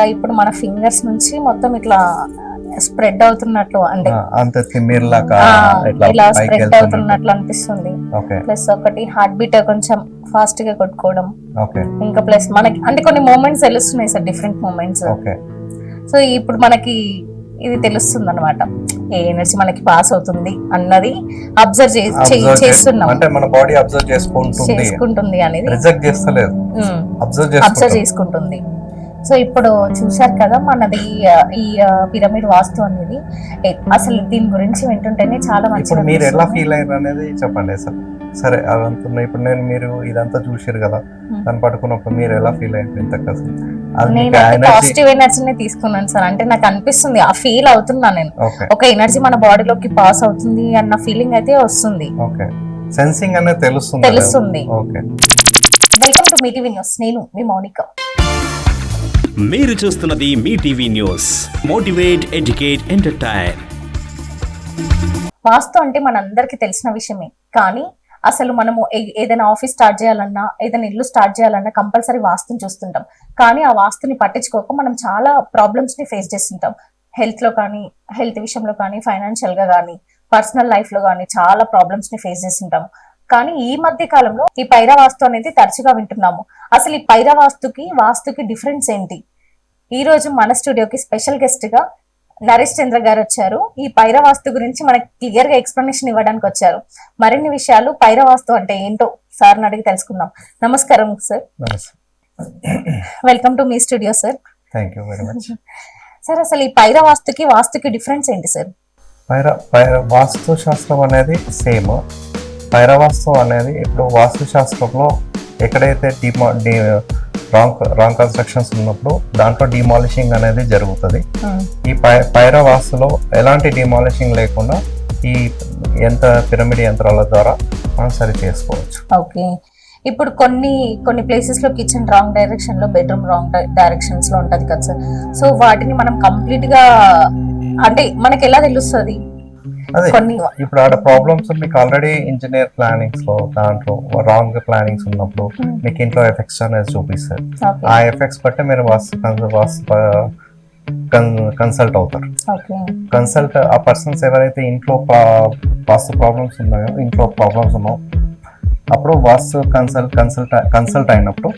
ఇక్కడ ఇప్పుడు మన ఫింగర్స్ నుంచి మొత్తం ఇట్లా స్ప్రెడ్ అవుతున్నట్లు అంటే ఇలా స్ప్రెడ్ అవుతున్నట్లు అనిపిస్తుంది. ప్లస్ ఒకటి హార్ట్ బీట్ కొంచెం ఫాస్ట్గా కొట్టుకోవడం. ఇంకా ప్లస్ మనకి అంటే కొన్ని మూమెంట్స్ తెలుస్తున్నాయి సార్ డిఫరెంట్ మూమెంట్స్ సో ఇప్పుడు మనకి ఇది తెలుస్తుంది అనమాట ఏ ఎనర్జీ మనకి పాస్ అవుతుంది అన్నది అబ్జర్వ్ చేస్తున్నాం. అంటే మన బాడీ అబ్జర్వ్ చేసుకుంటుంది. చేసుకుంటుంది అనేది. రిజెక్ట్ చేస్తలేదు. అబ్జర్వ్ చేసుకుంటుంది. సో ఇప్పుడు చూశారు కదా మనది ఈ పిరమిడ్ వాస్తు అనేది. అసలు దీని గురించి వింటుంటేనే చాలా మంచిగా మీరు ఎలా. ఫీల్ అయ్యారు అనేది చెప్పండి అసలు. సరే అదంతా ఇప్పుడు నేను మీరు ఇదంతా చూసారు కదా. దాన్ని పట్టుకున్నప్పుడు మీరు ఎలా ఫీల్ అయ్యారు ఇంత మీకు నేను ఎనర్జీ పాజిటివ్ ఎనర్జీని తీసుకున్నాను సార్. అంటే నాకు అనిపిస్తుంది ఆ ఫీల్ అవుతున్నా నేను. ఒక ఎనర్జీ మన బాడీలోకి పాస్ అవుతుంది అన్న ఫీలింగ్ అయితే వస్తుంది. ఓకే. సెన్సింగ్ అనేది తెలుస్తుంది? తెలుస్తుంది. Okay. Welcome to Mee TV news నేను మీ మౌనిక. మీరు చూస్తున్నది Mee TV news. Motivate educate entertain. Vastu అంటే మనందరికీ తెలిసిన విషయమే. కానీ అసలు మనము ఏ- ఏదైనా ఆఫీస్ స్టార్ట్ చేయాలన్నా ఏదైనా ఇల్లు స్టార్ట్ చేయాలన్నా కంపల్సరీ వాస్తుని చూస్తుంటాం. కానీ ఆ వాస్తుని పట్టించుకోక మనం చాలా ప్రాబ్లమ్స్ని ఫేస్ చేస్తుంటాం. హెల్త్లో కానీ హెల్త్ విషయంలో కానీ ఫైనాన్షియల్గా కానీ పర్సనల్ లైఫ్లో కానీ చాలా ప్రాబ్లమ్స్ని ఫేస్ చేస్తుంటాం. కానీ ఈ మధ్య కాలంలో ఈ పైరా వాస్తు అనేది తరచుగా వింటున్నాము. అసలు ఈ పైరా వాస్తుకి వాస్తుకి డిఫరెన్స్ ఏంటి? ఈ రోజు మన స్టూడియోకి స్పెషల్ గెస్ట్గా నరేష్ చంద్ర గారు వచ్చారు. ఈ పైరవాస్తు గురించి మనకి క్లియర్గా ఎక్స్ప్లెనేషన్ ఇవ్వడానికి వచ్చారు. మరిన్ని విషయాలు పైరవాస్తు అంటే ఏంటో సార్ని అడిగి తెలుసుకుందాం. నమస్కారం sir welcome to me studio sir thank you very much sir అసలు ఈ పైరవాస్తుకి వాస్తుకి డిఫరెన్స్ ఏంటి సార్ పైర పైర వాస్తు శాస్త్రం అనేది సేమ్ పైరవాస్తు అనేది ఇప్పుడు వాస్తు శాస్త్రంలో ఎక్కడైతే డిమా డి రాంగ్ రాంగ్ కన్స్ట్రక్షన్స్ ఉన్నప్పుడు దాంట్లో డిమాలిషింగ్ అనేది జరుగుతుంది. ఈ పై పైర వాస్తులో ఎలాంటి డిమాలిషింగ్ లేకుండా ఈ యంత్ర పిరమిడ్ యంత్రాల ద్వారా మనం సరి చేసుకోవచ్చు. ఓకే. ఇప్పుడు కొన్ని కొన్ని ప్లేసెస్లో కిచెన్ రాంగ్ డైరెక్షన్లో బెడ్రూమ్ రాంగ్ డైరెక్షన్స్లో ఉంటది కదా సార్. సో వాటిని మనం కంప్లీట్గా అంటే మనకి ఎలా తెలుస్తుంది? కొన్ని ఇప్పుడు ఆడ ప్రాబ్లమ్స్ మీకు ఆల్రెడీ ఇంజనీర్ ప్లానింగ్స్లో దాంట్లో రాంగ్ ప్లానింగ్స్ ఉన్నప్పుడు Hmm. మీకు ఇంట్లో ఎఫెక్ట్స్ అనేది చూపిస్తారు. ఆ ఎఫెక్ట్స్ బట్టి మీరు వాస్తు కన్- వాస్తు కన్సల్ట్ అవుతారు. కన్సల్ట్ ఆ పర్సన్స్ ఎవరైతే ఇంట్లో వాస్తు ప్రాబ్లమ్స్ ఉన్నాయో ఇంట్లో ప్రాబ్లమ్స్ ఉన్నాయో అప్పుడు వాస్తు కన్సల్ట్ కన్సల్ట్ కన్సల్ట్ అయినప్పుడు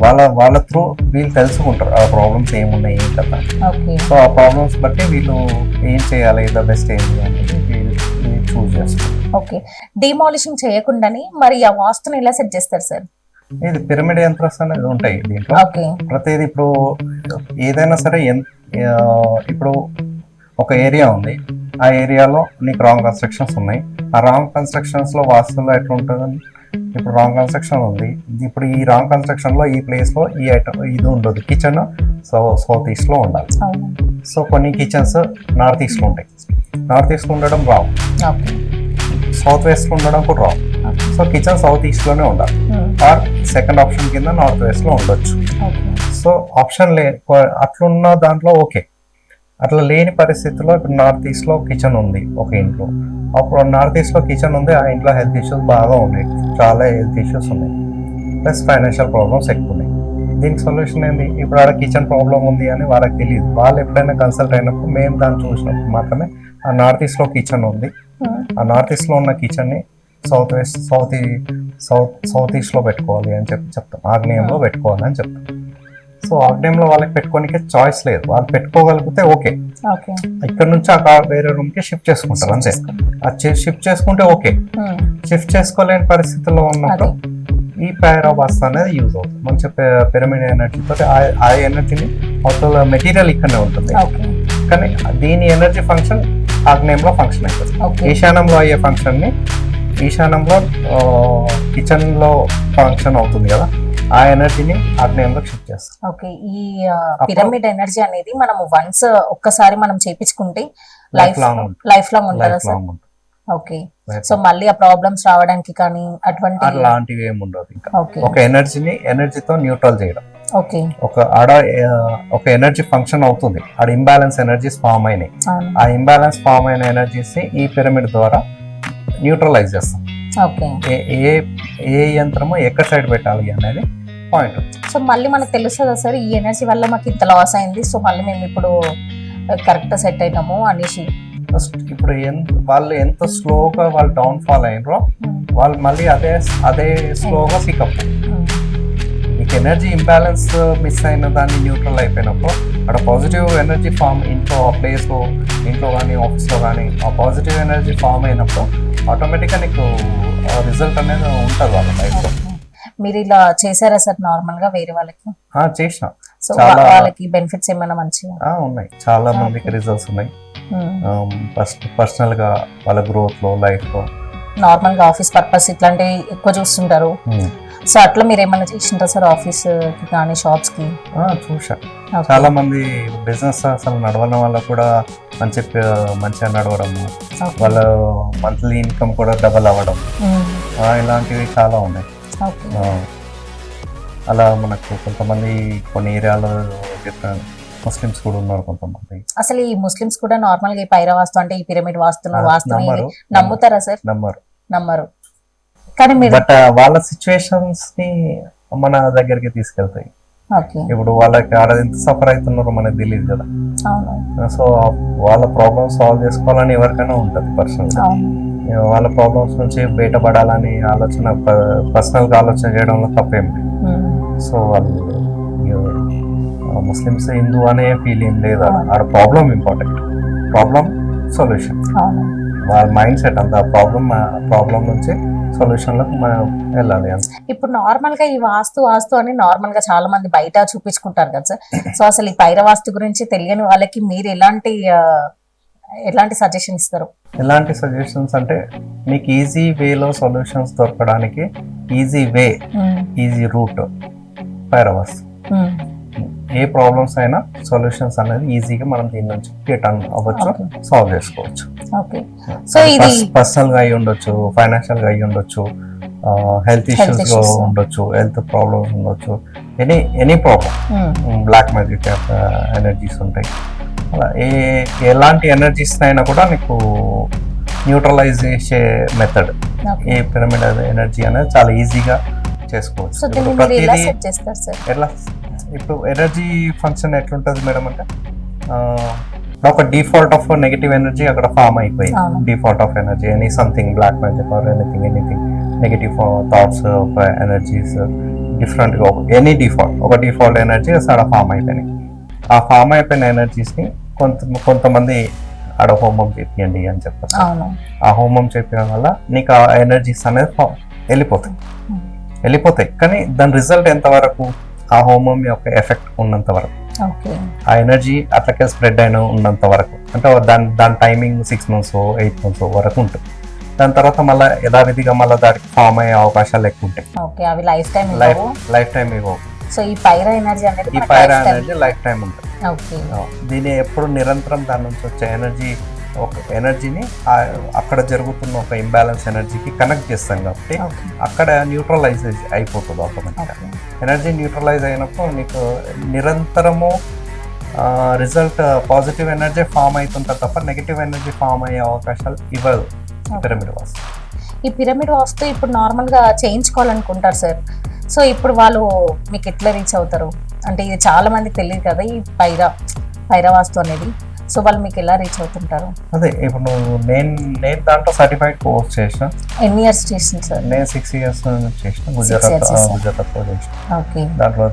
వాళ్ళ వాళ్ళ త్రూ వీళ్ళు తెలుసుకుంటారు ఆ ప్రాబ్లమ్స్ ఏమున్నాయి కదా సో ఆ ప్రాబ్లమ్స్ బట్టి వీళ్ళు ఏం చేయాలి ద బెస్ట్ ఏంటి చేస్తారు ఓకే. డిమాలిషింగ్ చేయకుండానే మరి ఆ వాస్తుని ఎలా సెట్ చేస్తారు సార్ ఇది పిరమిడ్ యంత్రస్ అనేది ఉంటాయి దీంట్లో. ప్రతిది ఇప్పుడు ఏదైనా సరే ఇప్పుడు ఒక ఏరియా ఉంది. ఆ ఏరియాలో నీకు రాంగ్ కన్స్ట్రక్షన్స్ ఉన్నాయి. ఆ రాంగ్ కన్స్ట్రక్షన్స్లో వాస్తులో ఎట్లా ఉంటుంది ఇప్పుడు రాంగ్ కన్స్ట్రక్షన్ ఉంది. ఇప్పుడు ఈ రాంగ్ కన్స్ట్రక్షన్లో ఈ ప్లేస్లో ఈ ఐటమ్ ఇది ఉండదు. కిచెన్ సో సౌత్ ఈస్ట్లో ఉండాలి సో కొన్ని కిచెన్స్ నార్త్ ఈస్ట్లో ఉంటాయి. నార్త్ ఈస్ట్ ఉండడం రావు. సౌత్ వెస్ట్ ఉండడం కూడా రావు. సో కిచెన్ సౌత్ ఈస్ట్లోనే ఉండాలి. Hmm. ఆర్ సెకండ్ ఆప్షన్ కింద నార్త్ వెస్ట్లో ఉండొచ్చు సో ఆప్షన్ లే అట్లున్న దాంట్లో ఓకే. అట్లా లేని పరిస్థితిలో ఇప్పుడు నార్త్ ఈస్ట్లో కిచెన్ ఉంది ఒక ఇంట్లో. అప్పుడు నార్త్ ఈస్ట్లో కిచెన్ ఉంది ఆ ఇంట్లో హెల్త్ ఇష్యూస్ బాగా ఉన్నాయి. చాలా హెల్త్ ఇష్యూస్ ఉన్నాయి. ప్లస్ ఫైనాన్షియల్ ప్రాబ్లమ్స్ ఎక్కువ ఉన్నాయి దీనికి సొల్యూషన్ ఏంది? ఇప్పుడు ఆడ కిచెన్ ప్రాబ్లం ఉంది అని వాళ్ళకి తెలియదు వాళ్ళు ఎప్పుడైనా కన్సల్ట్ అయినప్పుడు మేము దాన్ని చూసినప్పుడు మాత్రమే ఆ నార్త్ ఈస్ట్లో కిచెన్ ఉంది. ఆ నార్త్ ఈస్ట్లో ఉన్న కిచెన్ని south west south south south ఈస్ట్లో పెట్టుకోవాలి అని చెప్పి చెప్తాం. ఆగ్నేయంలో పెట్టుకోవాలి అని చెప్తాం. సో ఆగ్నేయంలో వాళ్ళకి పెట్టుకోనికే చాయిస్ లేదు. వాళ్ళు పెట్టుకోగలిగితే ఓకే. ఇక్కడ నుంచి ఆ వేరే రూమ్కి షిఫ్ట్ చేసుకుంటారు. అంతే. అది షిఫ్ట్ చేసుకుంటే ఓకే. షిఫ్ట్ చేసుకోలేని పరిస్థితుల్లో ఉన్నప్పుడు ఈ పైరాబాస్ అనేది యూజ్ అవుతుంది. మంచి పిరమిడ్ ఎనర్జీ తోటి ఆ- ఎనర్జీని అవతల మెటీరియల్ ఇక్కడనే ఉంటుంది. ఓకే. కానీ దీని ఎనర్జీ ఫంక్షన్ ఆగ్నేయంలో ఫంక్షన్ అవుతుంది ఈశాన్యంలో అయ్యే ఫంక్షన్ని ఈశాన్యంలో కిచెన్లో ఫంక్షన్ అవుతుంది కదా ఆ ఎనర్జీని ఆగ్నేయంలో షిఫ్ట్ చేస్తాం ఓకే ఈ పిరమిడ్ ఎనర్జీ అనేది మనం వన్స్ ఒక్కసారి మనం చేపించుకుంటే లైఫ్ లాంగ్ ఉంటుంది. లైఫ్ లాంగ్ ఉంటుందా. సార్ ఓకే సో మళ్ళీ ఆ ప్రాబ్లమ్స్ రావడానికి కానీ అటువంటి అలాంటివి ఏమి ఉండదు ఇంకా. ఓకే ఒక ఎనర్జీని ఎనర్జీతో న్యూట్రల్ చేయడం. ఒక ఆడ ఒక ఎనర్జీ ఫంక్షన్ అవుతుంది. ఆడ ఇంబ్యాలెన్స్ ఎనర్జీస్ ఫామ్ అయినాయి. ఆ ఇంబ్యాలెన్స్ ఫామ్ అయిన ఎనర్జీస్ ఈ పిరమిడ్ ద్వారా న్యూట్రలైజ్ చేస్తాం. ఏ ఏ యంత్రము ఎక్కడ సైడ్ పెట్టాలి అనేది పాయింట్ సో మళ్ళీ మనకు తెలుస్తుందా సార్ ఈ ఎనర్జీ వల్ల మాకు ఇంత లాస్ అయింది? సో మళ్ళీ మేము ఇప్పుడు కరెక్ట్ సెట్ అయినాము అనేసి. ఫస్ట్ ఇప్పుడు ఎంత వాళ్ళు ఎంత స్లోగా వాళ్ళు డౌన్ ఫాల్ అయినరో వాళ్ళు మళ్ళీ అదే అదే స్లోగా పికప్ ఎనర్జీ ఇంబ్యాలెన్స్ మిస్ అయిన దాన్ని న్యూట్రల్ అయిపోయినప్పుడు అక్కడ పాజిటివ్ ఎనర్జీ ఫామ్ ఇంట్లో ప్లేస్ ఇంట్లో కానీ ఆఫీస్లో కానీ ఆ పాజిటివ్ ఎనర్జీ ఫామ్ అయినప్పుడు ఆటోమేటిక్గా నీకు రిజల్ట్ అనేది ఉంటుంది వాళ్ళ లైఫ్లో మీరు ఇలా చేశారా సార్ నార్మల్గా వేరే వాళ్ళకి? చేసిన. సో చాలా- వాళ్ళకి బెనిఫిట్స్ ఏమైనా మంచిగా? ఆ, ఉన్నాయి. చాలా మందికి రిజల్ట్స్ ఉన్నాయి. ఫస్ట్ పర్సనల్గా వాళ్ళ గ్రోత్లో లైఫ్లో నార్మల్గా ఆఫీస్ పర్పస్ ఇట్లాంటివి ఎక్కువ చూస్తుంటారు. సో అట్లా మీరు ఏమైనా చేసింటారా సార్ ఆఫీస్కి కానీ షాప్స్కి? చూసా. చాలా మంది బిజినెస్ అసలు నడవడం వల్ల కూడా మంచి మంచిగా Okay. వాళ్ళ మంత్లీ ఇన్కమ్ కూడా డబల్ అవ్వడం. ఇలాంటివి చాలా ఉన్నాయి. అలా మనకు కొంతమంది కొన్ని ఏరియాలో డిఫరెంట్ ముస్లిమ్స్ కూడా ఉన్నారు కొంతమంది. అసలు ఈ ముస్లిమ్స్ కూడా నార్మల్గా ఈ పైర వాస్తు అంటే ఈ పిరమిడ్ వాస్తు నమ్మరు. నమ్ముతారా సార్? నమ్మరు. నమ్మరు. కానీ మీరు బట్ వాళ్ళ సిచ్యువేషన్స్ని మన దగ్గరికి తీసుకెళ్తాయి. ఇప్పుడు వాళ్ళకి ఆడ ఎంత సఫర్ అవుతున్నారో మనకు తెలియదు కదా. సో వాళ్ళ ప్రాబ్లమ్ సాల్వ్ చేసుకోవాలని ఎవరికైనా ఉంటుంది పర్సనల్ వాళ్ళ ప్రాబ్లమ్స్ నుంచి బయటపడాలని ఆలోచన పర్సనల్గా ఆలోచన చేయడంలో తప్పేం. సో వాళ్ళు ముస్లిమ్స్ హిందూ అనే ఫీలింగ్ లేదు. ఆడ. ప్రాబ్లం ఇంపార్టెంట్ ప్రాబ్లం సొల్యూషన్ వాళ్ళ మైండ్ సెట్ అంత ప్రాబ్లం ప్రాబ్లం నుంచి సొల్యూషన్లోకి మనం వెళ్ళాలి ఇప్పుడు నార్మల్గా ఈ వాస్తు వాస్తు అని నార్మల్గా చాలా మంది బయట చూపించుకుంటారు కదా సార్ సో అసలు ఈ పైర వాస్తు గురించి తెలియని వాళ్ళకి మీరు ఎలాంటి ఎలాంటి సజెషన్ ఇస్తారు ఎలాంటి సజెషన్స్ అంటే మీకు ఈజీ వేలో సొల్యూషన్స్ దొరకడానికి ఈజీ వే. ఈజీ రూట్ పైరవస్ ఉమ్. ఏ ప్రాబ్లమ్స్ అయినా సొల్యూషన్స్ అనేది ఈజీగా మనం దీని నుంచి రిటర్న్ అవ్వచ్చు. సాల్వ్ చేసుకోవచ్చు ఓకే సో ఇది పర్సనల్గా అయి ఉండొచ్చు ఫైనాన్షియల్గా అయి ఉండొచ్చు హెల్త్ ఇష్యూస్లో. ఉండొచ్చు హెల్త్ ప్రాబ్లమ్స్ ఉండొచ్చు any any problem. Black magic energies ఉంటాయి అలా ఏ ఎలాంటి ఎనర్జీస్ అయినా కూడా నీకు న్యూట్రలైజ్ చేసే మెథడ్. ఏ పిరమిడ్ ఎనర్జీ అనేది చాలా ఈజీగా చేసుకోవచ్చు ప్రతిదీ ఎట్లా ఇప్పుడు ఎనర్జీ ఫంక్షన్ ఎట్లుంటుంది మేడం అంటే ఆ, ఒక డిఫాల్ట్ ఆఫ్ నెగిటివ్ ఎనర్జీ అక్కడ ఫామ్ అయిపోయింది అవును. Default of energy any something black magic or anything anything negative thoughts ఒక ఎనర్జీస్ డిఫరెంట్గా ఎనీ డిఫాల్ట్ ఒక డిఫాల్ట్ ఎనర్జీ అక్కడ ఫామ్ అయిపోయినాయి. ఆ ఫామ్ అయిపోయిన ఎనర్జీస్ని కొంత కొంతమంది ఆడ హోమం చేపియండి అని చెప్పారు అవును. ఆ హోమం చెప్పడం వల్ల నీకు ఆ ఎనర్జీస్ అనేది వెళ్ళిపోతాయి. వెళ్ళిపోతాయి. కానీ దాని రిజల్ట్ ఎంత వరకు ఆ హోమం యొక్క ఎఫెక్ట్ ఉన్నంత వరకు. ఓకే. ఆ ఎనర్జీ అట్లకే స్ప్రెడ్ అయిన ఉన్నంత వరకు. అంటే దాని దాని timing six months eight months వరకు ఉంటుంది. దాని తర్వాత మళ్ళీ యథావిధిగా మళ్ళీ దానికి ఫామ్ అయ్యే అవకాశాలు ఎక్కువ ఉంటాయి. Life time life life time ఇవ్వవు. సో ఈ పైర ఎనర్జీ అనేది ఈ lifetime. ఎనర్జీ లైఫ్ టైం ఉంటుంది. దీని ఎప్పుడు నిరంతరం దాని నుంచి వచ్చే ఎనర్జీ ఒక ఎనర్జీని అక్కడ జరుగుతున్న ఒక ఇంబ్యాలెన్స్ ఎనర్జీకి కనెక్ట్ చేస్తాం కాబట్టి అక్కడ న్యూట్రలైజ్ అయిపోతుంది ఆటోమేటిక్గా ఓకే. ఎనర్జీ న్యూట్రలైజ్ అయినప్పుడు నీకు నిరంతరము రిజల్ట్ పాజిటివ్ ఎనర్జీ ఫామ్ అవుతుంటుంది తప్ప నెగిటివ్ ఎనర్జీ ఫామ్ అయ్యే అవకాశాలు ఇవ్వదు పిరమిడ్ వాస్. ఈ పిరమిడ్ వాస్తు ఇప్పుడు నార్మల్గా చేయించుకోవాలనుకుంటారు సార్. సో ఇప్పుడు వాళ్ళు మీకు ఎట్లా రీచ్ అవుతారు? అంటే ఇది చాలా మందికి తెలియదు కదా ఈ పైరా పైరా వాస్తు అనేది. సో వాళ్ళు మీకు ఎలా రీచ్ అవుతుంటారు? అదే ఇప్పుడు నువ్వు నేను నేను దాంట్లో సర్టిఫైడ్ కోర్స్ చేసిన. ఎన్ని ఇయర్స్ చేసింది సార్? నేను సిక్స్ ఇయర్స్ చేసిన గుజరాత్. గుజరాత్లో చేసిన. ఓకే దాంట్లో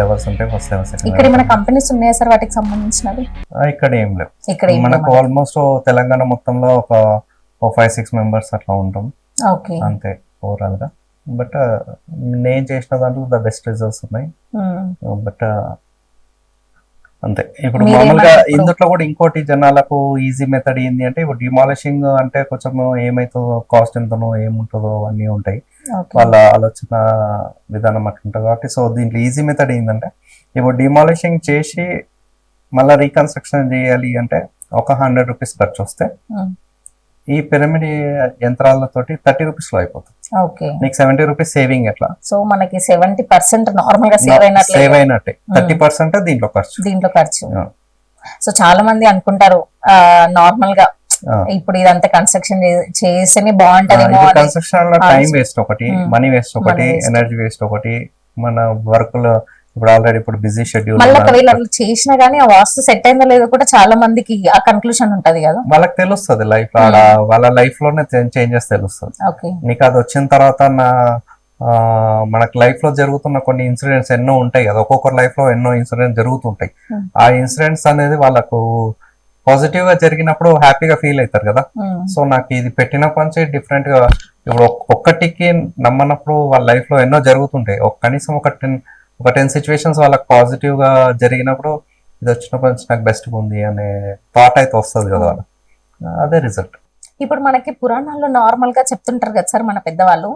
లెవెల్స్ ఉంటాయి ఫస్ట్ లెవెల్ ఇక్కడ ఏమైనా కంపెనీస్ ఉన్నాయా సార్ వాటికి సంబంధించినవి? ఇక్కడ ఏం లేవు. ఇక్కడ మనకు? ఆల్మోస్ట్ తెలంగాణ మొత్తంలో ఒక ఫైవ్ సిక్స్ మెంబర్స్ అట్లా ఉంటాం. ఓకే అంతే ఓవరాల్గా. బట్ నేను చేసిన దాంట్లో ద బెస్ట్ రిజల్ట్స్ ఉన్నాయి. బట్ అంతే. ఇప్పుడు మామూలుగా ఇందులో కూడా ఇంకోటి జనాలకు ఈజీ మెథడ్ ఏంటి అంటే ఇప్పుడు డిమాలిషింగ్ అంటే కొంచెం ఏమైతుందో కాస్ట్ ఎంతనో ఏముంటుందో అవన్నీ ఉంటాయి. వాళ్ళ ఆలోచన విధానం అట్లుంటుంది కాబట్టి సో దీంట్లో ఈజీ మెథడ్ ఏంటంటే ఇప్పుడు డిమాలిషింగ్ చేసి మళ్ళీ రీకన్స్ట్రక్షన్ చేయాలి అంటే ఒక హండ్రెడ్ రూపీస్ ఖర్చు వస్తే. ఈ పిరమిడ్ యంత్రాలతోటి థర్టీ రూపీస్లో అయిపోతుంది. ఓకే. నీకు సెవెంటీ రూపీస్ సేవింగ్ ఎట్లా? సో మనకి సెవెంటీ పర్సెంట్ నార్మల్గా సేవ్ అయినట్లే. సేవ్ అయినట్టే. థర్టీ పర్సెంట్ దీంట్లో ఖర్చు. దీంట్లో ఖర్చు. సో చాలా మంది అనుకుంటారు నార్మల్గా. ఇప్పుడు ఇదంతా కన్స్ట్రక్షన్ చేస్తేనే బాగుంటదేమో అని. కన్స్ట్రక్షన్లో టైం వేస్ట్ ఒకటి. మనీ వేస్ట్ ఒకటి. ఎనర్జీ వేస్ట్ ఒకటి మన వర్క్లో ఇప్పుడు ఆల్రెడీ ఇప్పుడు బిజీ షెడ్యూల్ మళ్ళీ ఒకవేళ అట్లా చేసినా గానీ ఆ వాస్తు సెట్ అయిందో లేదో కూడా చాలా మందికి ఆ కన్క్లూషన్ ఉంటది కదా. వాళ్ళకి తెలుస్తుంది లైఫ్ ఆడ వాళ్ళ లైఫ్లోనే చేంజెస్ తెలుస్తుంది. ఓకే నీకు అది వచ్చిన తర్వాత నా మనకు లైఫ్లో జరుగుతున్న కొన్ని ఇన్సిడెంట్స్ ఎన్నో ఉంటాయి కదా. ఒక్కొక్కరి లైఫ్లో ఎన్నో ఇన్సిడెంట్స్ జరుగుతుంటాయి. Hmm. ఆ ఇన్సిడెంట్స్ అనేది వాళ్ళకు పాజిటివ్గా జరిగినప్పుడు హ్యాపీగా ఫీల్ అవుతారు కదా. సో నాకు ఇది పెట్టినప్పటి నుంచి డిఫరెంట్గా ఇప్పుడు ఒక్- ఒక్కటికి నమ్మనప్పుడు వాళ్ళ లైఫ్లో ఎన్నో జరుగుతుంటాయి. ఒక కనీసం ఒక టెన్ ఒక టెన్ సిచ్యువేషన్స్ వాళ్ళకి పాజిటివ్గా జరిగినప్పుడు ఇది వచ్చినప్పటి నుంచి నాకు బెస్ట్ ఉంది అనే థాట్ అయితే వస్తుంది కదా వాళ్ళకి. అదే రిజల్ట్ ఇప్పుడు మనకి పురాణాల్లో నార్మల్గా చెప్తుంటారు కదా సార్ మన పెద్దవాళ్ళు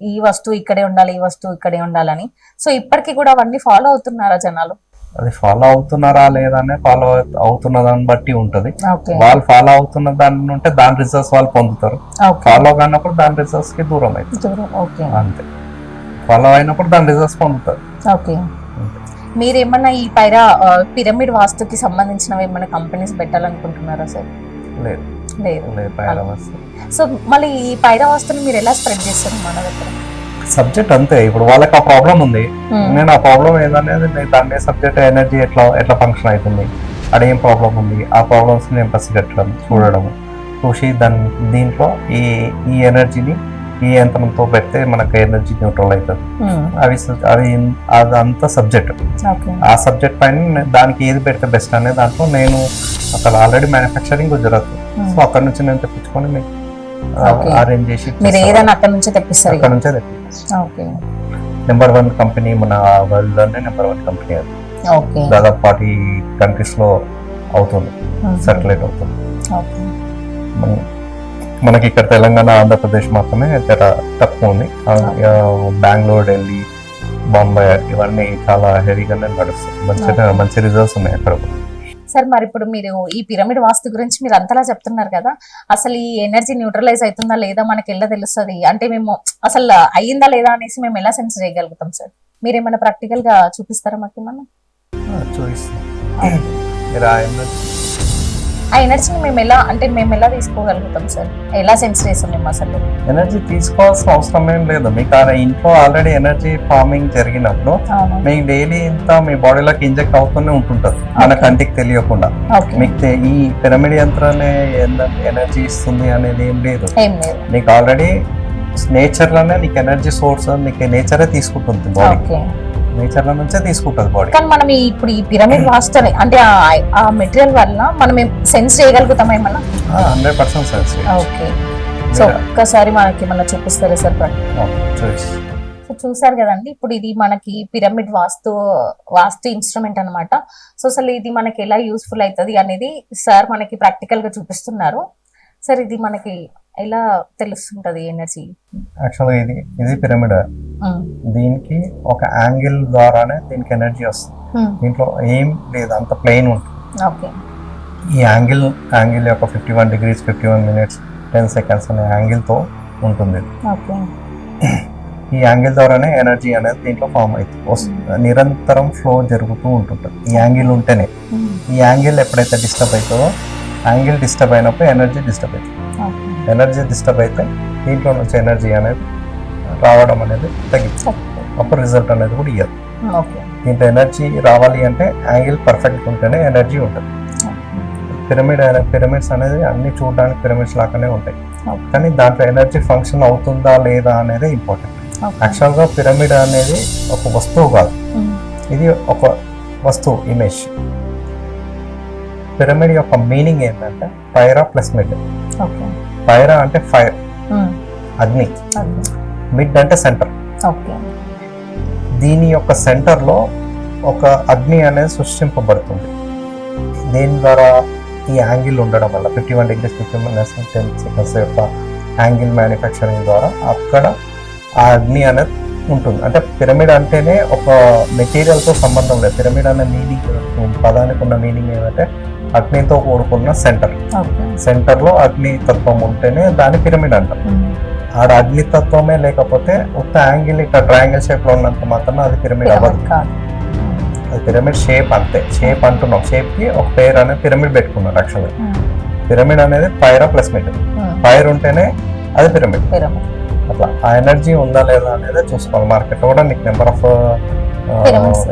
ఈ వస్తువు ఇక్కడే ఉండాలి ఈ వస్తువు ఇక్కడే ఉండాలని. సో ఇప్పటికీ కూడా అవన్నీ ఫాలో అవుతున్నారా జనాలు? అది ఫాలో అవుతున్నారా లేదా అనే ఫాలో అవుతున్న దాన్ని బట్టి ఉంటది. వాళ్ళు ఫాలో అవుతున్న దాన్ని ఉంటే దాని రిజల్ట్స్ వాళ్ళు పొందుతారు. ఫాలో కానప్పుడు దాని రిజల్ట్స్కి దూరం అవుతుంది ఓకే. అంతే. ఫాలో అయినప్పుడు దాని రిజల్ట్స్ పొందుతారు. ఓకే. మీరు ఏమన్నా ఈ పైరా పిరమిడ్ వాస్తుకి సంబంధించినవి ఏమైనా కంపెనీస్ పెట్టాలనుకుంటున్నారా సార్? లేదు. లేదు. సో మళ్ళీ ఈ పైరా వాస్తుని మీరు ఎలా స్ప్రెడ్ చేస్తారు మన దగ్గర? సబ్జెక్ట్ అంతే. ఇప్పుడు వాళ్ళకి ఆ ప్రాబ్లం ఉంది. నేను ఆ ప్రాబ్లం ఏదనేది నేను దాని సబ్జెక్ట్ ఎనర్జీ ఎట్లా ఎట్లా ఫంక్షన్ అవుతుంది ఏం ప్రాబ్లం ఉంది ఆ ప్రాబ్లమ్స్ నేను పసిగట్టడం చూడడం చూసి దాని దీంట్లో ఈ ఈ ఎనర్జీని ఈ యంత్రంతో పెడితే మనకు ఎనర్జీ న్యూట్రల్ అవుతుంది. Hmm. అవి అవి అదంతా సబ్జెక్ట్ ఆ సబ్జెక్ట్ పైన దానికి ఏది పెడితే బెస్ట్ అనే దాంట్లో నేను అక్కడ already manufacturing Gujarat. Hmm. So అక్కడ నుంచి నేను తెప్పించుకొని మీకు. అరేంజ్ చేసి మీరు. ఏదైనా అక్కడ నుంచే తెప్పిస్తారు అక్కడ నుంచే తెప్పిస్తాను. ఓకే నెంబర్ వన్ కంపెనీ మన వరల్డ్లోనే నెంబర్ వన్ కంపెనీ అది. ఓకే దాదాపు ఫార్టీ కంట్రీస్లో అవుతుంది. సెటిలైట్ అవుతుంది. ఓకే మన- మనకి ఇక్కడ తెలంగాణ ఆంధ్రప్రదేశ్ మాత్రమే జర తక్కువ ఉంది. బెంగళూరు ఢిల్లీ బాంబే ఇవన్నీ చాలా హెవీగానే నడుస్తాయి మంచిగా మంచి రిజల్ట్స్ ఉన్నాయి అక్కడ. కూడా. సార్ మరి ఇప్పుడు మీరు ఈ పిరమిడ్ వాస్తు గురించి మీరు అంతలా చెప్తున్నారు కదా అసలు ఈ ఎనర్జీ న్యూట్రలైజ్ అవుతుందా లేదా మనకి ఎలా తెలుస్తుంది? అంటే మేము అసలు అయ్యిందా లేదా అనేసి మేము ఎలా సెన్స్ చేయగలుగుతాం సార్? మీరు ఏమైనా ప్రాక్టికల్గా చూపిస్తారా మాకు ఏమన్నా? ఆ, ఎనర్జీని మేము ఎలా అంటే మేము ఎలా తీసుకోగలుగుతాం సార్? ఎలా సెన్స్ చేస్తాం మేము అసలు? ఎనర్జీ తీసుకోవాల్సిన అవసరం ఏం లేదు. మీకు ఆ ఇంట్లో ఆల్రెడీ ఎనర్జీ ఫార్మింగ్ జరిగినప్పుడు మీకు డైలీ ఇంత మీ బాడీలోకి ఇంజెక్ట్ అవుతూనే ఉంటుంటది. మన కంటికి తెలియకుండా. మీకు ఈ పిరమిడ్ యంత్రాన్ని ఎనర్జీ ఇస్తుంది అనేది ఏం లేదు. నీకు ఆల్రెడీ నేచర్లోనే నీకు ఎనర్జీ సోర్స్ నీకు నేచరే తీసుకుంటుంది బాడీ నేచర్లో నుంచే తీసుకుంటుంది బాడీ కానీ మనం ఇప్పుడు ఈ పిరమిడ్ వాస్తుని అంటే ఆ- మెటీరియల్ వల్ల మనం సెన్స్ చేయగలుగుతాం ఏమన్నా? Hundred percent sense okay. So ఒక్కసారి మనకి ఏమన్నా చూపిస్తారా సార్ చూసి సో చూసారు కదండి ఇప్పుడు ఇది మనకి పిరమిడ్ వాస్తు వాస్తు ఇన్స్ట్రుమెంట్ అన్నమాట. సో అసలు ఇది మనకి ఎలా యూస్ఫుల్ అవుతుంది అనేది సార్ మనకి ప్రాక్టికల్గా చూపిస్తున్నారు. సార్ ఇది మనకి ఎలా తెలుస్తుంటది ఎనర్జీ? యాక్చువల్గా ఇది ఇది పిరమిడ్ దీనికి ఒక యాంగిల్ ద్వారానే దీనికి ఎనర్జీ వస్తుంది. దీంట్లో ఏం లేదు అంత ప్లెయిన్ ఉంటుంది. ఓకే ఈ యాంగిల్ యాంగిల్ యొక్క fifty one degrees fifty one minutes ten seconds అనే యాంగిల్తో ఉంటుంది. ఓకే ఈ యాంగిల్ ద్వారానే ఎనర్జీ అనేది దీంట్లో ఫామ్ అవుతుంది. వస్తు- నిరంతరం ఫ్లో జరుగుతూ ఉంటుంటుంది ఈ యాంగిల్ ఉంటేనే. ఈ యాంగిల్ ఎప్పుడైతే డిస్టర్బ్ అవుతుందో యాంగిల్ డిస్టర్బ్ అయినప్పుడు ఎనర్జీ డిస్టర్బ్ అవుతుంది. ఎనర్జీ డిస్టర్బ్ అయితే దీంట్లో నుంచి ఎనర్జీ అనేది రావడం అనేది తగ్గిపోతుంది అప్పుడు రిజల్ట్ అనేది కూడా ఓకే. దీంట్లో ఎనర్జీ రావాలి అంటే యాంగిల్ పర్ఫెక్ట్ ఉంటేనే ఎనర్జీ ఉంటుంది. పిరమిడ్ పిరమిడ్స్ అనేది అన్ని చూడడానికి పిరమిడ్స్ లాగానే ఉంటాయి. కానీ దాంట్లో ఎనర్జీ ఫంక్షన్ అవుతుందా లేదా అనేది ఇంపార్టెంట్. యాక్చువల్గా పిరమిడ్ అనేది ఒక వస్తువు కాదు. ఇది ఒక వస్తువు ఇమేజ్. పిరమిడ్ యొక్క మీనింగ్ ఏంటంటే పైరా ప్లస్ మిడ్ పైరా అంటే ఫైర్. అగ్ని. మిడ్ అంటే సెంటర్. దీని యొక్క సెంటర్లో ఒక అగ్ని అనేది సృష్టింపబడుతుంది. దీని ద్వారా ఈ యాంగిల్ ఉండడం వల్ల fifty one degrees fifty minus ten seconds యొక్క యాంగిల్ మ్యానుఫ్యాక్చరింగ్ ద్వారా అక్కడ ఆ అగ్ని అనేది ఉంటుంది. అంటే పిరమిడ్ అంటేనే ఒక మెటీరియల్తో సంబంధం లేదు. పిరమిడ్ అనే మీనింగ్ పదానికి ఉన్న మీనింగ్ ఏంటంటే అగ్నితో కూడుకున్న సెంటర్. ఓకే. సెంటర్లో అగ్ని తత్వం ఉంటేనే దాన్ని పిరమిడ్ అంటారు ఆడ అగ్నితత్వమే లేకపోతే ఉత్త యాంగిల్ ఇట్లా ట్రయాంగిల్ షేప్లో ఉన్నంత మాత్రం అది పిరమిడ్ అవ్వదు. అది పిరమిడ్ షేప్ అంతే. షేప్ అంటున్నాం. షేప్కి ఒక పేరు అనేది పిరమిడ్ పెట్టుకున్నారు యాక్చువల్గా. పిరమిడ్ అనేది పైరా ప్లస్ మిడ్. పైర్ ఉంటేనే అది పిరమిడ్. అట్లా ఆ ఎనర్జీ ఉందా లేదా అనేది చూసుకోవాలి. మార్కెట్ కూడా నీకు నెంబర్ ఆఫ్.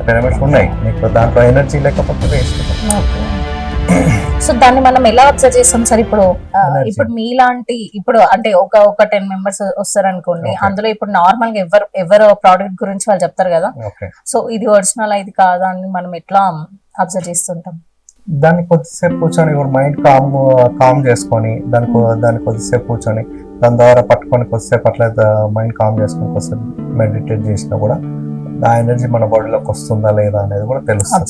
పిరమిడ్స్. ఉన్నాయి. నీకు దాంట్లో ఎనర్జీ లేకపోతే వేస్ట్ సో దాన్ని మనం ఎలా అబ్జర్వ్ చేస్తాం సార్ ఇప్పుడు. ఇప్పుడు మీలాంటి ఇప్పుడు అంటే ఒక ఒక టెన్ మెంబర్స్ వస్తారు అనుకోండి. అందులో ఇప్పుడు నార్మల్గా ఎవరు ఎవరు ప్రోడక్ట్ గురించి వాళ్ళు చెప్తారు కదా సో ఇది ఒరిజినల్ ఇది కాదా అని మనం ఎట్లా అబ్జర్వ్ చేస్తుంటాం దాన్ని కొద్దిసేపు కూర్చొని ఇప్పుడు మైండ్ కామ్ కామ్ చేసుకొని దాని దాన్ని కొద్దిసేపు కూర్చొని దాని ద్వారా పట్టుకొని కొద్దిసేపు అట్లా మైండ్ కామ్ చేసుకొని కొద్దిసేపు మెడిటేట్ చేసినా కూడా ఆ ఎనర్జీ మన బాడీలోకి వస్తుందా లేదా అనేది కూడా తెలుస్తుంది.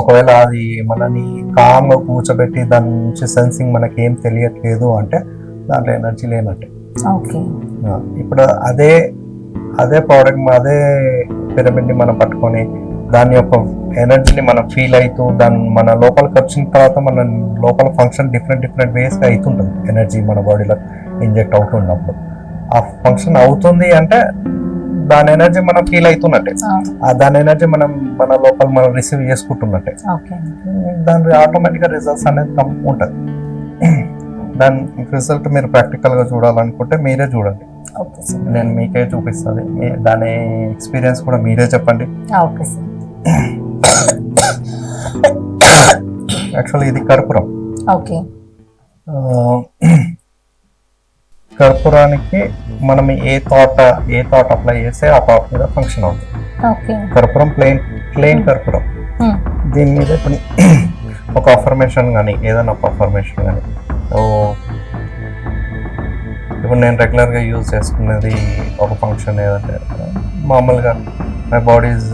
ఒకవేళ అది మనని కామ్గా కూర్చోబెట్టి దాని నుంచి సెన్సింగ్ మనకి ఏం తెలియట్లేదు అంటే దాంట్లో ఎనర్జీ లేనట్టే. ఇప్పుడు అదే అదే ప్రోడక్ట్ అదే పిరమిడ్ని మనం పట్టుకొని దాని యొక్క ఎనర్జీని మనం ఫీల్ అవుతూ దాని మన లోపలికి వచ్చిన తర్వాత మన లోపల ఫంక్షన్ డిఫరెంట్ డిఫరెంట్ వేస్గా అవుతుంటుంది ఎనర్జీ మన బాడీలో ఇంజెక్ట్ అవుతున్నప్పుడు. ఆ ఫంక్షన్ అవుతుంది అంటే దాని ఎనర్జీ మనం ఫీల్ అవుతున్నట్టే. ఆ దాని ఎనర్జీ మనం మన లోపల మనం రిసీవ్ చేసుకుంటున్నట్టే. ఓకే. దాని ఆటోమేటిక్గా రిజల్ట్స్ అనేది ఉంటుంది. దాని రిజల్ట్ మీరు ప్రాక్టికల్గా చూడాలనుకుంటే మీరే చూడండి. నేను మీకే చూపిస్తుంది దాని ఎక్స్పీరియన్స్ కూడా మీరే చెప్పండి. యాక్చువల్లీ ఇది కర్పూరం. ఓకే. కర్పూరానికి మనం ఏ థాట్ ఏ థాట్ అప్లై చేస్తే ఆ థాట్ మీద ఫంక్షన్ అవుతుంది. కర్పూరం ప్లెయిన్ ప్లెయిన్ కర్పూరం. దీని మీద ఇప్పుడు ఒక అఫర్మేషన్ కానీ ఏదైనా ఒక అఫర్మేషన్ కానీ ఓ ఇప్పుడు నేను రెగ్యులర్గా యూజ్ చేసుకునేది ఒక ఫంక్షన్ ఏదంటే మామూలుగా my body is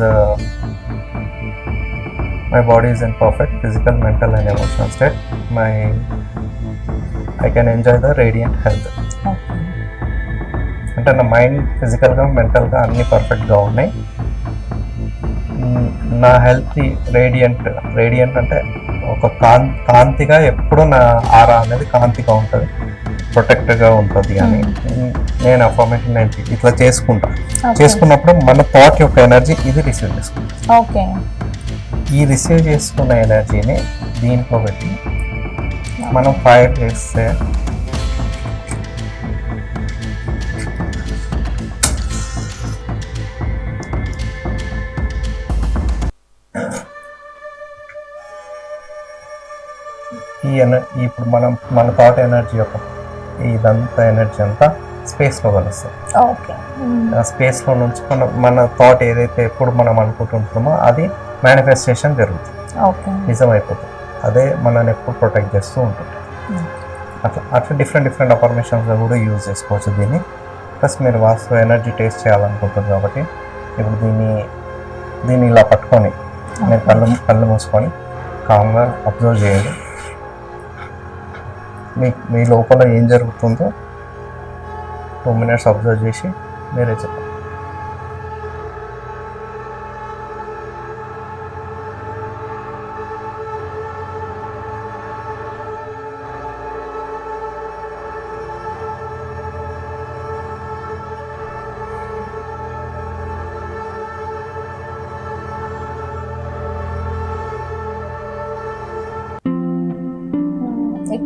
my body is in perfect physical mental and emotional state my I can enjoy the radiant health okay అంటే నా మైండ్ ఫిజికల్గా మెంటల్గా అన్నీ పర్ఫెక్ట్గా ఉన్నాయి. నా హెల్త్ రేడియంట్ రేడియంట్ అంటే ఒక కాన్ కాంతిగా ఎప్పుడూ నా ఆరా అనేది కాంతిగా ఉంటుంది. ప్రొటెక్ట్గా ఉంటుంది అని. నేను అఫర్మేషన్ నేను ఇట్లా చేసుకుంటా. చేసుకున్నప్పుడు మన థాట్ యొక్క ఎనర్జీ ఇది రిసీవ్ చేసుకుంటాం ఓకే. ఈ రిసీవ్ చేసుకున్న ఎనర్జీని దీంట్లో పెట్టి మనం ఫైర్ చేస్తే ఈ ఎనర్జీ ఇప్పుడు మనం మన థాట్ ఎనర్జీ యొక్క ఇదంతా ఎనర్జీ అంతా స్పేస్లో కలుస్తుంది ఓకే. ఆ స్పేస్లో నుంచి మన మన థాట్ ఏదైతే ఎప్పుడు మనం అనుకుంటుంటామో అది మేనిఫెస్టేషన్ జరుగుతుంది. నిజమైపోతుంది. అదే మనల్ని ఎప్పుడు ప్రొటెక్ట్ చేస్తూ ఉంటుంది. అట్లా అట్లా డిఫరెంట్ డిఫరెంట్ అఫర్మేషన్స్ కూడా యూజ్ చేసుకోవచ్చు దీన్ని. ప్లస్ మీరు వాస్తు ఎనర్జీ టేస్ట్ చేయాలనుకుంటారు కాబట్టి ఇప్పుడు దీన్ని దీన్ని ఇలా పట్టుకొని మీరు కళ్ళు కళ్ళు మూసుకొని కామ్గా అబ్జర్వ్ చేయండి. మీ మీ లోపల ఏం జరుగుతుందో టూ మినిట్స్ అబ్జర్వ్ చేసి మీరే చెప్పండి.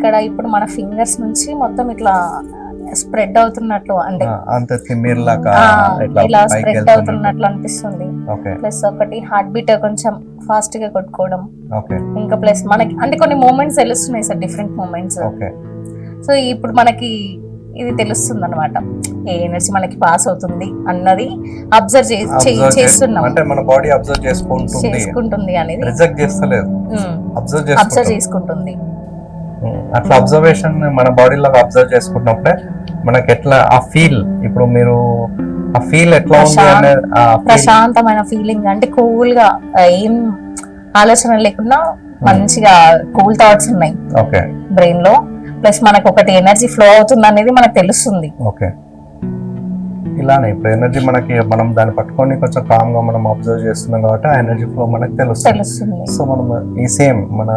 ఇక్కడ ఇప్పుడు మన ఫింగర్స్ నుంచి మొత్తం ఇట్లా స్ప్రెడ్ అవుతున్నట్లు అంటే ఇలా స్ప్రెడ్ అవుతున్నట్లు అనిపిస్తుంది. ప్లస్ ఒకటి హార్ట్ బీట్ కొంచెం ఫాస్ట్గా కొట్టుకోవడం. ఇంకా ప్లస్ మనకి అంటే కొన్ని మూమెంట్స్ తెలుస్తున్నాయి సార్ డిఫరెంట్ మూమెంట్స్ సో ఇప్పుడు మనకి ఇది తెలుస్తుంది అనమాట ఏ ఎనర్జీ మనకి పాస్ అవుతుంది అన్నది అబ్జర్వ్ చేస్తున్నాం. అంటే మన బాడీ అబ్జర్వ్ చేసుకుంటుంది. అనేది. రిజెక్ట్ చేస్తలేదు. అబ్జర్వ్ చేసుకుంటుంది. అట్లా అబ్జర్వేషన్ మన బాడీలో అబ్జర్వ్ చేసుకున్నప్పుడే మనకి ఎట్లా ఆ ఫీల్ ఇప్పుడు మీరు ఆ ఫీల్ ఎట్లా ఉంది అనేది ప్రశాంతమైన ఫీలింగ్ అంటే కూల్గా ఏం ఆలోచన లేకుండా మంచిగా కూల్ థాట్స్ ఉన్నాయి. ఓకే బ్రెయిన్లో. ప్లస్ మనకు ఒకటి ఎనర్జీ ఫ్లో అవుతుంది అనేది మనకు తెలుస్తుంది. ఓకే ఇలానే. ఇప్పుడు ఎనర్జీ మనకి మనం దాన్ని పట్టుకొని కొంచెం కామ్గా మనం అబ్జర్వ్ చేస్తున్నాం కాబట్టి ఆ ఎనర్జీ ఫ్లో మనకి తెలుస్తుంది. సో మనం ఈ సేమ్ మన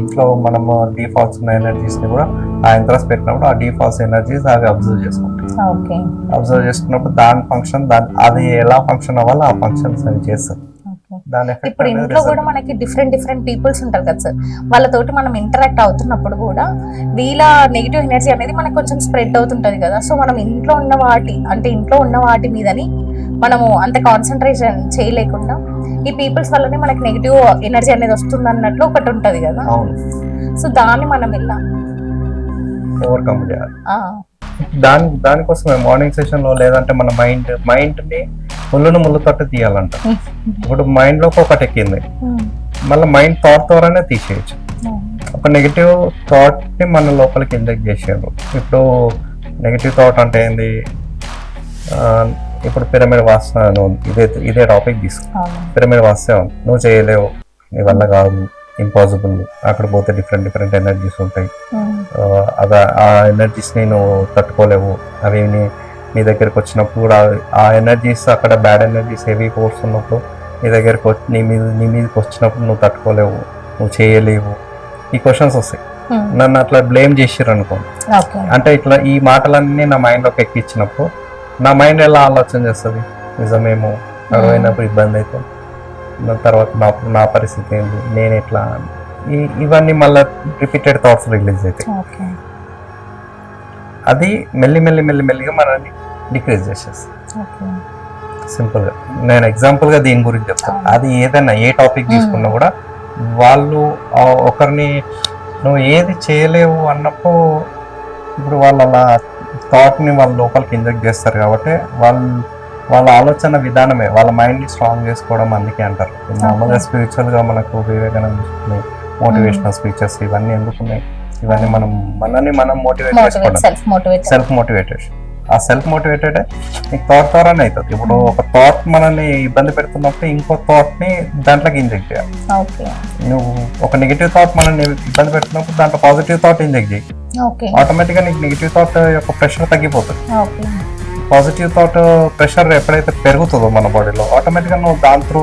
ఇంట్లో మనం డిఫాల్ట్స్ ఉన్న ఎనర్జీస్ని కూడా ఆ ఇంట్రెస్ట్ పెట్టినప్పుడు ఆ డిఫాల్ట్స్ ఎనర్జీస్ అవి అబ్జర్వ్ చేసుకుంటాం. ఓకే అబ్జర్వ్ చేసుకున్నప్పుడు దాని ఫంక్షన్ దాని అది ఎలా ఫంక్షన్ అవ్వాలో ఆ ఫంక్షన్స్ అవి ఎఫెక్ట్ ఇప్పుడు ఇంట్లో కూడా మనకి డిఫరెంట్ డిఫరెంట్ పీపుల్స్ ఉంటారు కదా సార్ వాళ్ళతోటి మనం ఇంటరాక్ట్ అవుతున్నప్పుడు కూడా వీళ్ళ నెగిటివ్ ఎనర్జీ అనేది మనకు కొంచెం స్ప్రెడ్ అవుతుంటది కదా. సో మనం ఇంట్లో ఉన్న వాటి అంటే ఇంట్లో ఉన్న వాటి మీదని మనము అంత కాన్సన్ట్రేషన్ చేయలేకుండా ఈ పీపుల్స్ వల్లనే మనకి నెగిటివ్ ఎనర్జీ అనేది వస్తుంది అన్నట్లు ఒకటి ఉంటది కదా. సో దాన్ని మనం ఇలా ఓవర్కమ్ చేయాలి. ఆ, దాని దానికోసమే మార్నింగ్ సెషన్లో లేదంటే మన మైండ్ మైండ్ని ముళ్ళును ముళ్ళు తట్టు తీయాలంట. ఇప్పుడు మైండ్లోకి ఒకటి ఎక్కింది. మళ్ళీ మైండ్ థాట్ ద్వారానే తీసేయచ్చు. ఒక నెగిటివ్ థాట్ని మన లోపలికి ఇంజెక్ట్ చేసారు ఇప్పుడు నెగిటివ్ థాట్ అంటే ఏంది? ఇప్పుడు పిరమిడ్ వాసన నువ్వు ఇదే ఇదే టాపిక్ తీసుకో. పిరమిడ్ వాస్తే నువ్వు చేయలేవు. నీ వల్ల కాదు. ఇంపాసిబుల్ అక్కడ పోతే డిఫరెంట్ డిఫరెంట్ ఎనర్జీస్ ఉంటాయి. అద ఆ ఎనర్జీస్ని నువ్వు తట్టుకోలేవు. అవి నీ దగ్గరికి వచ్చినప్పుడు ఆ ఎనర్జీస్ అక్కడ బ్యాడ్ ఎనర్జీస్ హెవీ ఫోర్స్ ఉన్నప్పుడు నీ దగ్గరికి వచ్చి నీ మీద నీ మీదకి వచ్చినప్పుడు నువ్వు తట్టుకోలేవు నువ్వు చేయలేవు. ఈ క్వశ్చన్స్ వస్తాయి. ఉమ్, నన్ను అట్లా బ్లేమ్ చేసిర్రు అనుకో. ఓకే అంటే ఇట్లా ఈ మాటలన్నీ నా మైండ్లోకి ఎక్కించినప్పుడు నా మైండ్ ఎలా ఆలోచన చేస్తుంది? నిజమేమో? అడవైనప్పుడు ఇబ్బంది అయితే దాని తర్వాత నా నా పరిస్థితి ఏంటి నేను ఎట్లా? ఈ- ఇవన్నీ మళ్ళీ రిపీటెడ్ థాట్స్ రిలీజ్ అవుతాయి. అది మెల్లి మెల్లి మెల్లి మెల్లిగా మనల్ని డిక్రీజ్ చేసేస్తుంది. సింపుల్గా. నేను ఎగ్జాంపుల్గా దీని గురించి చెప్తాను. అది ఏదైనా ఏ టాపిక్ తీసుకున్నా కూడా వాళ్ళు ఒకరిని నువ్వు ఏది చేయలేవు అన్నప్పుడు ఇప్పుడు వాళ్ళు అలా థాట్ని వాళ్ళ లోపలికి ఇంజెక్ట్ చేస్తారు కాబట్టి వాళ్ళు వాళ్ళ ఆలోచన విధానమే వాళ్ళ మైండ్ని స్ట్రాంగ్ చేసుకోవడం అందుకే అంటారు. మామూలుగా స్పిరిచువల్గా మనకు వివేకానంద మోటివేషనల్ స్పీచెస్ ఇవన్నీ ఎందుకున్నాయి? ఇవన్నీ మనం మనల్ని మనం మోటివేట్ చేసుకోవడం సెల్ఫ్ మోటివేట్ సెల్ఫ్ మోటివేటెడ్ ఆ సెల్ఫ్ మోటివేటెడ్ నీకు థాట్ ద్వారానే అవుతుంది. ఇప్పుడు ఒక థాట్ మనల్ని ఇబ్బంది పెడుతున్నప్పుడు ఇంకో థాట్ని దాంట్లోకి ఇంజెక్ట్ చేయాలి. నువ్వు ఒక నెగిటివ్ థాట్ మనల్ని ఇబ్బంది పెడుతున్నప్పుడు దాంట్లో పాజిటివ్ థాట్ ఇంజెక్ట్ చేయి. ఆటోమేటిక్గా నీకు నెగిటివ్ థాట్ యొక్క ప్రెషర్ తగ్గిపోతుంది. పాజిటివ్ థాట్ ప్రెషర్ ఎప్పుడైతే పెరుగుతుందో మన బాడీలో ఆటోమేటిక్గా నువ్వు దాని త్రూ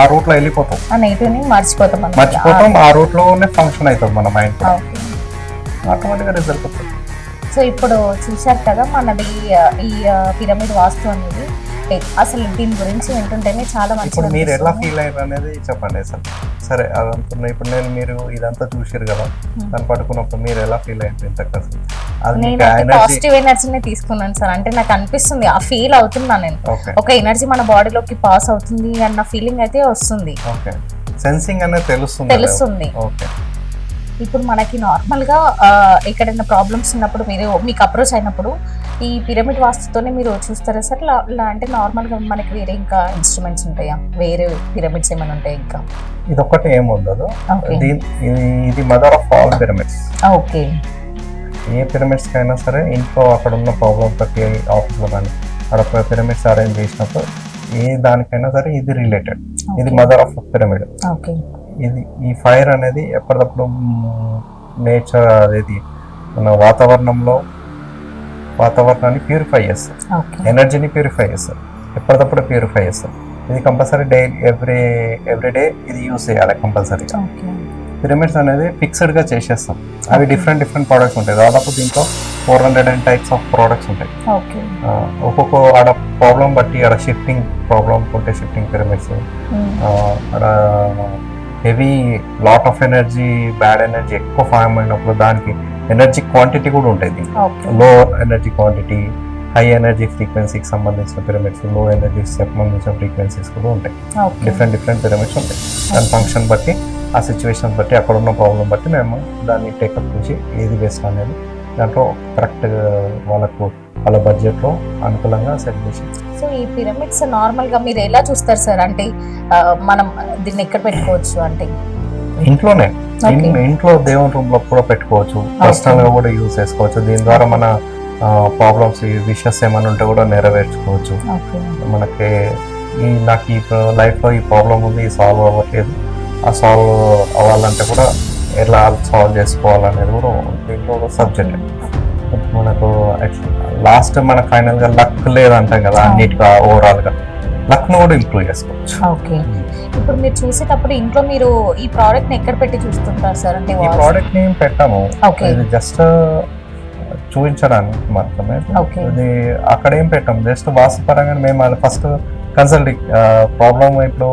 ఆ రూట్లో వెళ్ళిపోతావు. మర్చిపోతాం ఆ రూట్లోనే ఫంక్షన్ అవుతుంది మన మైండ్ ఆ, ఓకే ఆటోమేటిక్గా రిజల్ట్ వస్తుంది. సో ఇప్పుడు చూశారు కదా మనది ఈ పిరమిడ్ వాస్తు అనేది. అసలు దీని గురించి వింటుంటేనే చాలా మంచిగా మీరు ఎలా. ఫీల్ అయ్యారు అనేది చెప్పండి అసలు సరే అదంతా ఇప్పుడు నేను మీరు ఇదంతా చూసారు కదా దాన్ని పట్టుకున్నప్పుడు మీరు ఎలా ఫీల్ అయ్యారు ఇంత అసలు? ఎనర్జీ పాజిటివ్ ఎనర్జీని తీసుకున్నాను సార్. అంటే నాకు అనిపిస్తుంది ఆ ఫీల్ అవుతున్నా నేను. ఒక ఎనర్జీ మన బాడీలోకి పాస్ అవుతుంది అన్న ఫీలింగ్ అయితే వస్తుంది. ఓకే. సెన్సింగ్ అనేది తెలుస్తుంది తెలుస్తుంది. ఓకే. ఇప్పుడు మనకి నార్మల్గా ఆ, ఎక్కడైనా ప్రాబ్లమ్స్ ఉన్నప్పుడు మీరు మీకు అప్రోచ్ అయినప్పుడు ఈ పిరమిడ్ వాస్తుతోనే మీరు చూస్తారా సార్? లా- లా అంటే నార్మల్గా మనకి వేరే ఇంకా ఇన్స్ట్రుమెంట్స్ ఉంటాయా? వేరే పిరమిడ్స్ ఏమైనా ఉంటాయి ఇంకా? ఇది ఒక్కటి ఏమి ఉండదు ఇది- ఇది mother of all pyramids. Okay. A pyramids కైనా సరే ఇంట్లో అక్కడ ఉన్న ప్రాబ్లమ్ బట్టి ఆఫీస్లో కానీ అక్కడ పిరమిడ్స్ అరేంజ్ చేసినప్పుడు ఏ దానికైనా సరే ఇది రిలేటెడ్. ఇది మదర్ ఆఫ్ పిరమిడ్. ఓకే. ఇది ఈ ఫైర్ అనేది ఎప్పటికప్పుడు నేచర్ అనేది మన వాతావరణంలో వాతావరణాన్ని ప్యూరిఫై చేస్తారు ఓకే. ఎనర్జీని ప్యూరిఫై చేస్తారు ఎప్పటికప్పుడు ప్యూరిఫై చేస్తారు ఇది compulsory daily every every day ఇది యూస్ చేయాలి కంపల్సరీ పిరమిడ్స్ అనేది ఫిక్స్డ్గా చేసేస్తాం. అవి డిఫరెంట్ డిఫరెంట్ ప్రోడక్ట్స్ ఉంటాయి. దాదాపు దీంట్లో four hundred and types of products ఉంటాయి. ఒక్కొక్క ఆడ ప్రాబ్లం బట్టి ఆడ షిఫ్టింగ్ ప్రాబ్లం ఉంటే షిఫ్టింగ్ పిరమిడ్స్. అక్కడ heavy lot of energy bad energy ఎక్కువ ఫామ్ అయినప్పుడు దానికి ఎనర్జీ క్వాంటిటీ కూడా ఉంటుంది low energy quantity high energy ఫ్రీక్వెన్సీకి సంబంధించిన పిరమిడ్స్లో ఎనర్జీ సంబంధించిన ఫ్రీక్వెన్సీస్ కూడా ఉంటాయి. డిఫరెంట్ డిఫరెంట్ పిరమిడ్స్ ఉంటాయి. దాని ఫంక్షన్ బట్టి ఆ సిచ్యువేషన్ బట్టి అక్కడ ఉన్న ప్రాబ్లం బట్టి మేము దాన్ని టేకప్ చేసి ఏది బెస్ట్ అనేది దాంట్లో కరెక్ట్ వాళ్ళకు వాళ్ళ బడ్జెట్లో అనుకూలంగా సెట్ చేసి సో ఈ పిరమిడ్స్ నార్మల్గా మీరు ఎలా చూస్తారు సార్? అంటే మనం దీన్ని ఎక్కడ పెట్టుకోవచ్చు అంటే? ఇంట్లోనే. ఇంట్లో దేవుని రూమ్లో కూడా పెట్టుకోవచ్చు. పర్సనల్గా కూడా యూజ్ చేసుకోవచ్చు. దీని ద్వారా మన ప్రాబ్లమ్స్ విషయస్ ఏమైనా ఉంటే కూడా నెరవేర్చుకోవచ్చు. మనకి ఈ నాకు ఈ లైఫ్లో ఈ ప్రాబ్లం ఉంది సాల్వ్ అవ్వట్లేదు. ఆ సాల్వ్ అవ్వాలంటే కూడా ఎలా సాల్వ్ చేసుకోవాలనేది కూడా దీంట్లో సబ్జెక్ట్ మనకు లాస్ట్ మన ఫైనల్గా లక్ లేదంటాం కదా. అన్నిటిగా ఓవరాల్గా. లక్ను కూడా ఇంప్రూవ్ చేసుకోవచ్చు. ఓకే. ఇప్పుడు మీరు చూసేటప్పుడు ఇంట్లో మీరు ఈ ప్రోడక్ట్ని ఎక్కడ పెట్టి చూస్తుంటారు సార్? అంటే ఈ ప్రోడక్ట్ని పెట్టాము. ఓకే. ఇది జస్ట్ చూపించడానికి మాత్రమే. ఇది అక్కడ ఏం పెట్టాము. జస్ట్ వాస్తుపరంగా మేము ఫస్ట్ కన్సల్టింగ్ ప్రాబ్లమ్ ఇప్పుడు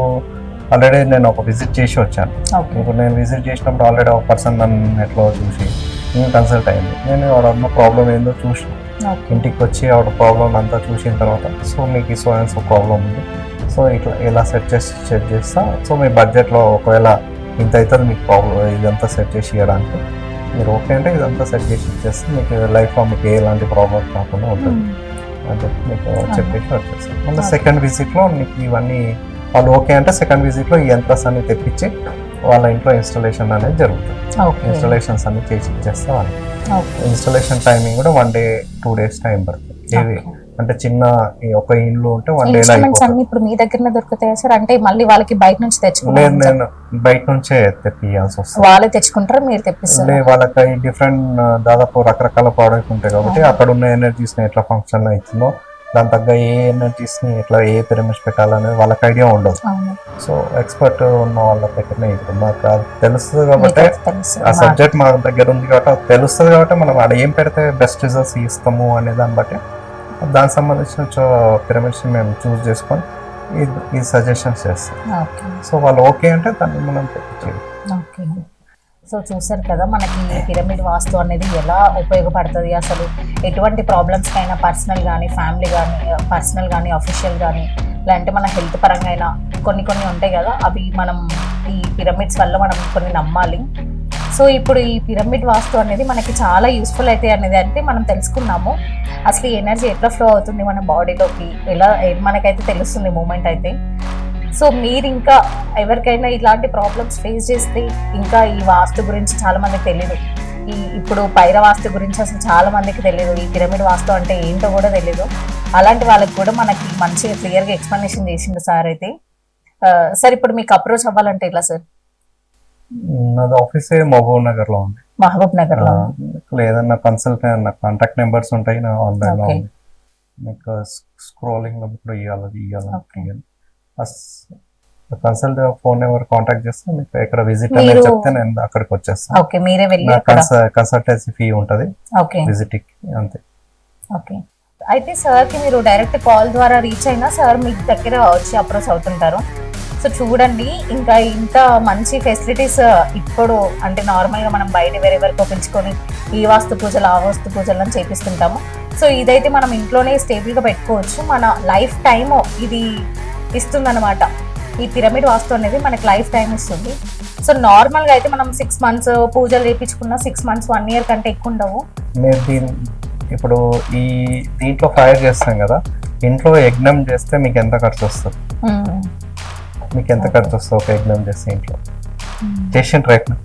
ఆల్రెడీ నేను ఒక విజిట్ చేసి వచ్చాను. ఓకే. ఇప్పుడు నేను విజిట్ చేసినప్పుడు ఆల్రెడీ ఒక పర్సన్ నన్ను నెట్లో చూసి నేను కన్సల్ట్ అయింది. నేను ఆవిడ ప్రాబ్లం ఏందో చూసి ఇంటికి వచ్చి ఆవిడ ప్రాబ్లం అంతా చూసిన తర్వాత సో మీకు సో అండ్ సో ప్రాబ్లం ఉంది. సో ఇట్లా ఇలా సెట్ చేసి సెట్ చేస్తా? సో మీ బడ్జెట్లో ఒకవేళ ఇంత అవుతుంది మీకు ప్రాబ్లం ఇదంతా సెట్ చేసి ఇవ్వడానికి మీరు ఓకే అంటే ఇదంతా సెట్ చేసి ఇచ్చేస్తే మీకు లైఫ్లో మీకు ఎలాంటి ప్రాబ్లం కాకుండా ఉంటుంది. అని చెప్పి మీకు చెప్పేసి వచ్చేస్తాం. మళ్ళీ సెకండ్ విజిట్లో మీకు ఇవన్నీ వాళ్ళు ఓకే అంటే సెకండ్ విజిట్లో ఈ యంత్రాస్ అన్ని తెప్పించి వాళ్ళ ఇంట్లో ఇన్స్టాలేషన్ అనేది జరుగుతుంది. ఇన్స్టాలేషన్స్ అన్ని చేసి ఇచ్చేస్తే వాళ్ళు ఓకే. ఇన్స్టాలేషన్ టైమింగ్ కూడా one day two days time పడుతుంది. ఏవి అంటే చిన్న ఈ ఒక ఇండ్లు ఉంటే వన్ ఇన్స్ట్రుమెంట్స్ అన్ని ఇప్పుడు మీ దగ్గరనే దొరుకుతాయి సార్? అంటే మళ్ళీ వాళ్ళకి బయట నుంచి తెచ్చుకుంటారు నేను బయట నుంచే తెప్పియాల్సి వస్తుంది. వాళ్ళే తెచ్చుకుంటారా? మీరు తెప్పిస్తారు? వాళ్ళకి డిఫరెంట్ దాదాపు రకరకాల ప్రోడక్ట్ ఉంటాయి కాబట్టి అక్కడ ఉన్న ఎనర్జీస్ ఎట్లా ఫంక్షన్ అవుతుందో దాని తగ్గ ఏ ఎనర్జీస్ని ఎట్లా ఏ పిరమిడ్స్ పెట్టాలనేది వాళ్ళకి ఐడియా ఉండదు. సో ఎక్స్పర్ట్ ఉన్న వాళ్ళ దగ్గరనే ఇప్పుడు మాకు అది తెలుస్తుంది కాబట్టి ఆ సబ్జెక్ట్ మా దగ్గర ఉంది కాబట్టి అది తెలుస్తుంది కాబట్టి మనం ఆడ ఏం పెడితే బెస్ట్ రిజల్ట్స్ ఇస్తాము అనే దాన్ని బట్టి దానికి సంబంధించిన పిరమిడ్స్ మేము చూస్ చేసుకొని ఈ సజెషన్స్ చేస్తాం. ఓకే. సో వాళ్ళు ఓకే అంటే దాన్ని మనం ఓకే. సో చూసారు కదా మనకి ఈ పిరమిడ్ వాస్తు అనేది ఎలా ఉపయోగపడుతుంది అసలు? ఎటువంటి ప్రాబ్లమ్స్కైనా పర్సనల్ కానీ ఫ్యామిలీ కానీ పర్సనల్ కానీ అఫీషియల్ కానీ లేదంటే మన హెల్త్ పరంగా అయినా కొన్ని కొన్ని ఉంటాయి కదా అవి మనం ఈ పిరమిడ్స్ వల్ల మనం కొన్ని నమ్మాలి. సో ఇప్పుడు ఈ పిరమిడ్ వాస్తు అనేది మనకి చాలా యూస్ఫుల్ అయితే అనేది అంటే మనం తెలుసుకున్నాము. అసలు ఎనర్జీ ఎట్లా ఫ్లో అవుతుంది మన బాడీలోకి ఎలా మనకైతే తెలుస్తుంది మూమెంట్ అయితే. సో మీరు ఇంకా ఎవరికైనా ఇలాంటి ప్రాబ్లమ్స్ ఫేస్ చేస్తే ఇంకా ఈ వాస్తు గురించి చాలా మందికి తెలియదు ఈ ఇప్పుడు పైర వాస్తు గురించి అసలు చాలా మందికి తెలియదు ఈ పిరమిడ్ వాస్తు అంటే ఏంటో కూడా తెలియదు అలాంటి వాళ్ళకి కూడా మనకి మంచిగా క్లియర్గా ఎక్స్ప్లెనేషన్ చేసిండు సార్ అయితే. సార్ ఇప్పుడు మీకు అప్రోచ్ అవ్వాలంటే ఇలా సార్? నాది ఆఫీస్ మహబూబ్ నగర్లో ఉంది. మహబూబ్ నగర్లో మీకు ఏదన్నా కన్సల్ట్ నా కాంటాక్ట్ నెంబర్స్ ఉంటాయి నా ఆన్లైన్లో మీకు స్క్రోలింగ్లో ఇప్పుడు ఇవ్వాలి ఇవ్వాలి. కన్సల్ట్ ఫోన్ నెంబర్ కాంటాక్ట్ చేస్తే మీకు ఎక్కడ విజిట్ అనేది చెప్తే నేను అక్కడికి వచ్చేస్తాను. ఓకే మీరే వెళ్ళి కన్సల్టెన్సీ ఫీ ఉంటది. ఓకే. విజిట్ అంతే. ఓకే. అయితే సార్కి మీరు డైరెక్ట్ కాల్ ద్వారా రీచ్ అయినా సార్ మీ దగ్గర వచ్చి అప్రోచ్ అవుతుంటారు. సో చూడండి ఇంకా ఇంత మంచి ఫెసిలిటీస్ ఇప్పుడు అంటే నార్మల్గా మనం బయట వేరే వరకు పిలుచుకొని ఈ వాస్తు పూజలు ఆ వాస్తు పూజలు అని చేపిస్తుంటాము. సో ఇదైతే మనం ఇంట్లోనే స్టేబుల్గా పెట్టుకోవచ్చు. మన లైఫ్ టైమ్ ఇది ఇస్తుందన్నమాట. ఈ పిరమిడ్ వాస్తు అనేది మనకి లైఫ్ టైం ఇస్తుంది. సో నార్మల్గా అయితే మనం సిక్స్ మంత్స్ పూజలు చేయించుకున్న సిక్స్ మంత్స్ వన్ ఇయర్ కంటే ఎక్కువ ఉండవు. మీరు దీని ఇప్పుడు ఈ దీంట్లో ఫైర్ చేస్తాం కదా ఇంట్లో యజ్ఞం చేస్తే మీకు ఎంత ఖర్చు వస్తుంది. మీకు ఎంత ఖర్చు వస్తుంది ఒక యజ్ఞం చేస్తే ఇంట్లో? చేసిండ్రు యజ్ఞం?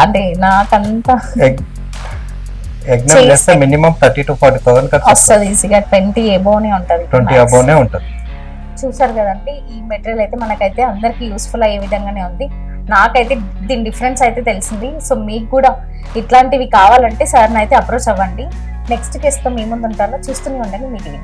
అంటే నాకంతా యజ్ఞ- చేస్తే- minimum thirty to forty thousand ఖర్చు వస్తుంది. ఈజీగా ట్వంటీ ఎబోనే ఉంటది. ట్వంటీ. అబోనే ఉంటుంది. చూసారు కదండి ఈ మెటీరియల్ అయితే మనకైతే అందరికి యూస్ఫుల్ అయ్యే విధంగానే ఉంది. నాకైతే దీని డిఫరెన్స్ అయితే తెలిసింది. సో మీకు కూడా ఇట్లాంటివి కావాలంటే సార్ని అయితే అప్రోచ్ అవ్వండి. నెక్స్ట్ కేసుతో మీ ముందు ఉంటారో చూస్తూనే ఉండండి మీ టీవీ